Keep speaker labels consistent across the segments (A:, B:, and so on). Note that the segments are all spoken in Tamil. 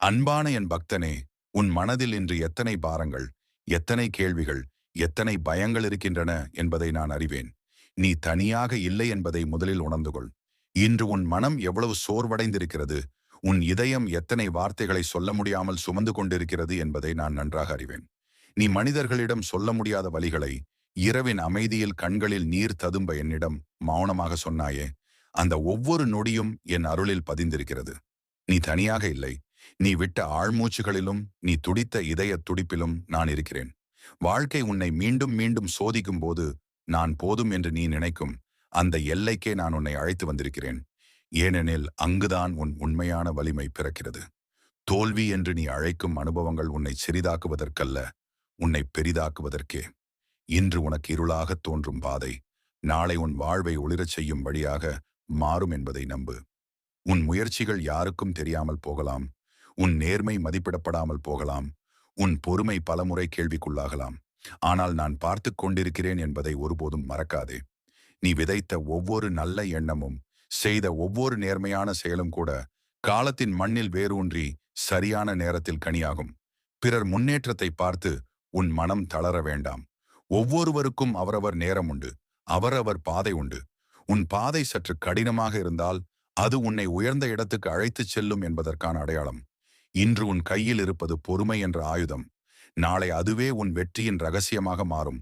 A: அன்பான என் பக்தனே உன் மனதில் இன்று எத்தனை பாரங்கள் எத்தனை கேள்விகள் எத்தனை பயங்கள் இருக்கின்றன என்பதை நான் அறிவேன். நீ தனியாக இல்லை என்பதை முதலில் உணர்ந்து கொள் இன்று உன் மனம் எவ்வளவு சோர்வடைந்திருக்கிறது உன் இதயம் எத்தனை வார்த்தைகளை சொல்ல முடியாமல் சுமந்து கொண்டிருக்கிறது என்பதை நான் நன்றாக அறிவேன். நீ மனிதர்களிடம் சொல்ல முடியாத வழிகளை இரவின் அமைதியில் கண்களில் நீர் ததும்ப என்னிடம் மௌனமாக சொன்னாயே அந்த ஒவ்வொரு நொடியும் என் அருளில் பதிந்திருக்கிறது. நீ தனியாக இல்லை நீ விட்ட ஆழ்மூச்சுகளிலும் நீ துடித்த இதய துடிப்பிலும் நான் இருக்கிறேன். வாழ்க்கை உன்னை மீண்டும் மீண்டும் சோதிக்கும் போது நான் போதும் என்று நீ நினைக்கும் அந்த எல்லைக்கே நான் உன்னை அழைத்து வந்திருக்கிறேன். ஏனெனில் அங்குதான் உன் உண்மையான வலிமை பிறக்கிறது. தோல்வி என்று நீ அழைக்கும் அனுபவங்கள் உன்னை சிறிதாக்குவதற்கல்ல உன்னை பெரிதாக்குவதற்கே. இன்று உனக்கு இருளாகத் தோன்றும் பாதை நாளை உன் வாழ்வை ஒளிரச் செய்யும் வழியாக மாறும் என்பதை நம்பு. உன் முயற்சிகள் யாருக்கும் தெரியாமல் போகலாம் உன் நேர்மை மதிப்பிடப்படாமல் போகலாம். உன் பொறுமை பலமுறை கேள்விக்குள்ளாகலாம். ஆனால் நான் பார்த்து கொண்டிருக்கிறேன் என்பதை ஒருபோதும் மறக்காதே. நீ விதைத்த ஒவ்வொரு நல்ல எண்ணமும் செய்த ஒவ்வொரு நேர்மையான செயலும் கூட காலத்தின் மண்ணில் வேரூன்றி சரியான நேரத்தில் கனியாகும். பிறர் முன்னேற்றத்தை பார்த்து உன் மனம் தளர வேண்டாம். ஒவ்வொருவருக்கும் அவரவர் நேரம் உண்டு அவரவர் பாதை உண்டு. உன் பாதை சற்று கடினமாக இருந்தால் அது உன்னை உயர்ந்த இடத்துக்கு அழைத்துச் செல்லும் என்பதற்கான அடையாளம். இன்று உன் கையில் இருப்பது பொறுமை என்ற ஆயுதம். நாளை அதுவே உன் வெற்றியின் ரகசியமாக மாறும்.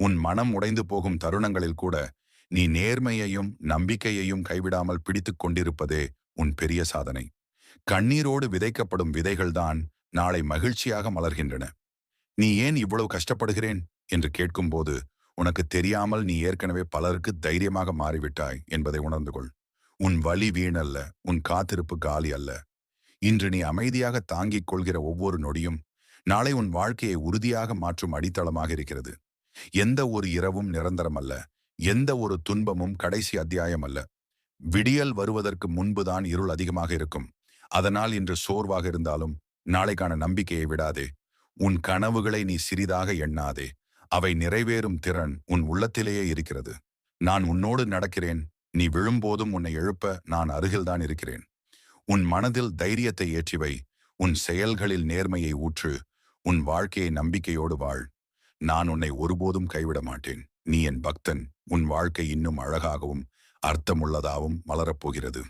A: உன் மனம் உடைந்து போகும் தருணங்களில் கூட நீ நேர்மையையும் நம்பிக்கையையும் கைவிடாமல் பிடித்துக் கொண்டிருப்பதே உன் பெரிய சாதனை. கண்ணீரோடு விதைக்கப்படும் விதைகள்தான் நாளை மகிழ்ச்சியாக மலர்கின்றன. நீ ஏன் இவ்வளவு கஷ்டப்படுகிறேன்? என்று கேட்கும்போது உனக்கு தெரியாமல் நீ ஏற்கனவே பலருக்கு தைரியமாக மாறிவிட்டாய் என்பதை உணர்ந்து கொள். உன் வழி வீணல்ல உன் காத்திருப்பு காலி அல்ல. இன்று நீ அமைதியாக தாங்கிக் கொள்கிற ஒவ்வொரு நொடியும் நாளை உன் வாழ்க்கையை உறுதியாக மாற்றும் அடித்தளமாக இருக்கிறது. எந்த ஒரு இரவும் நிரந்தரம் அல்ல எந்த ஒரு துன்பமும் கடைசி அத்தியாயம் அல்ல. விடியல் வருவதற்கு முன்புதான் இருள் அதிகமாக இருக்கும். அதனால் இன்று சோர்வாக இருந்தாலும் நாளைக்கான நம்பிக்கையை விடாதே. உன் கனவுகளை நீ சிறிதாக எண்ணாதே. அவை நிறைவேறும் திறன் உன் உள்ளத்திலேயே இருக்கிறது. நான் உன்னோடு நடக்கிறேன். நீ விழும்போதும் உன்னை எழுப்ப நான் அருகில்தான் இருக்கிறேன். உன் மனதில் தைரியத்தை ஏற்றிவை. உன் செயல்களில் நேர்மையை ஊற்று. உன் வாழ்க்கையை நம்பிக்கையோடு வாழ். நான் உன்னை ஒருபோதும் கைவிட மாட்டேன். நீ என் பக்தன். உன் வாழ்க்கை இன்னும் அழகாகவும் அர்த்தமுள்ளதாகவும் மலரப்போகிறது